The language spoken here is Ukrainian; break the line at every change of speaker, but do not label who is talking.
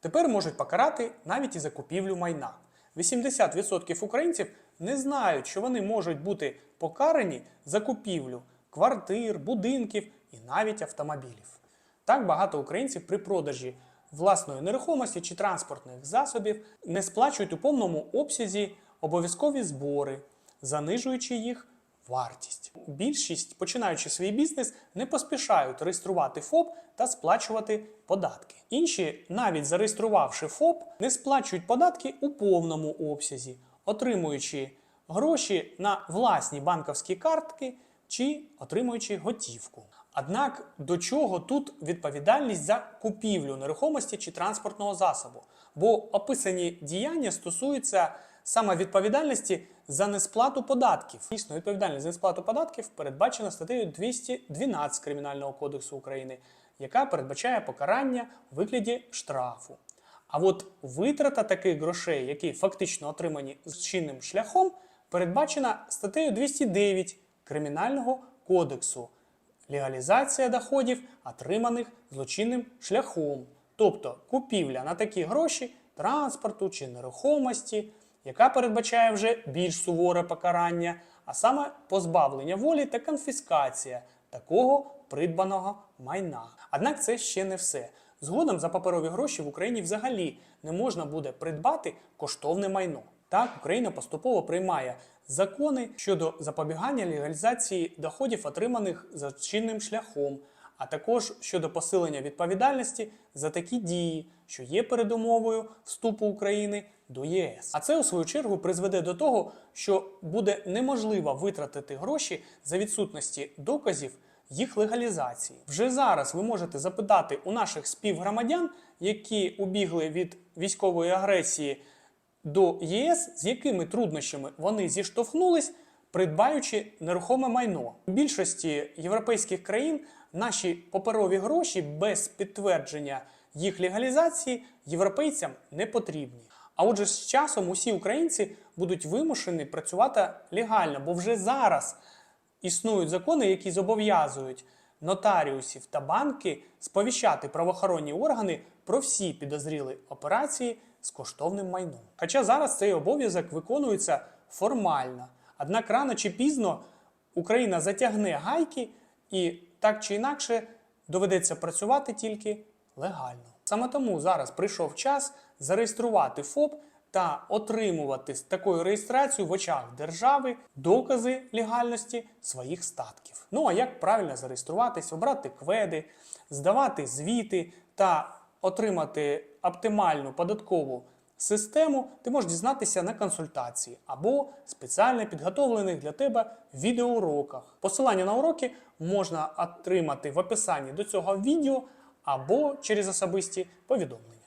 Тепер можуть покарати навіть і за купівлю майна. 80% українців не знають, що вони можуть бути покарані за купівлю квартир, будинків і навіть автомобілів. Так багато українців при продажі власної нерухомості чи транспортних засобів не сплачують у повному обсязі обов'язкові збори, занижуючи їх вартість. Більшість, починаючи свій бізнес, не поспішають реєструвати ФОП та сплачувати податки. Інші, навіть зареєструвавши ФОП, не сплачують податки у повному обсязі, отримуючи гроші на власні банківські картки чи отримуючи готівку. Однак до чого тут відповідальність за купівлю нерухомості чи транспортного засобу? Бо описані діяння стосуються саме відповідальності за несплату податків. Дійсно, відповідальність за несплату податків передбачена статтею 212 Кримінального кодексу України, яка передбачає покарання у вигляді штрафу. А от витрата таких грошей, які фактично отримані зчинним шляхом, передбачена статтею 209 Кримінального кодексу легалізація доходів, отриманих злочинним шляхом, тобто купівля на такі гроші транспорту чи нерухомості, яка передбачає вже більш суворе покарання, а саме позбавлення волі та конфіскація такого придбаного майна. Однак це ще не все. Згодом за паперові гроші в Україні взагалі не можна буде придбати коштовне майно. Так, Україна поступово приймає закони щодо запобігання легалізації доходів, отриманих за чинним шляхом, а також щодо посилення відповідальності за такі дії, що є передумовою вступу України до ЄС. А це у свою чергу призведе до того, що буде неможливо витратити гроші за відсутності доказів їх легалізації. Вже зараз ви можете запитати у наших співгромадян, які убігли від військової агресії до ЄС, з якими труднощами вони зіштовхнулись, придбаючи нерухоме майно. У більшості європейських країн наші паперові гроші без підтвердження їх легалізації європейцям не потрібні. А отже, з часом усі українці будуть вимушені працювати легально, бо вже зараз існують закони, які зобов'язують нотаріусів та банки сповіщати правоохоронні органи про всі підозрілі операції з коштовним майном. Хоча зараз цей обов'язок виконується формально. Однак рано чи пізно Україна затягне гайки і так чи інакше доведеться працювати тільки легально. Саме тому зараз прийшов час зареєструвати ФОП та отримувати з такою реєстрацією в очах держави докази легальності своїх статків. Ну а як правильно зареєструватись, обрати кведи, здавати звіти та отримати оптимальну податкову систему, ти можеш дізнатися на консультації або спеціально підготовлених для тебе відеоуроках. Посилання на уроки можна отримати в описанні до цього відео або через особисті повідомлення.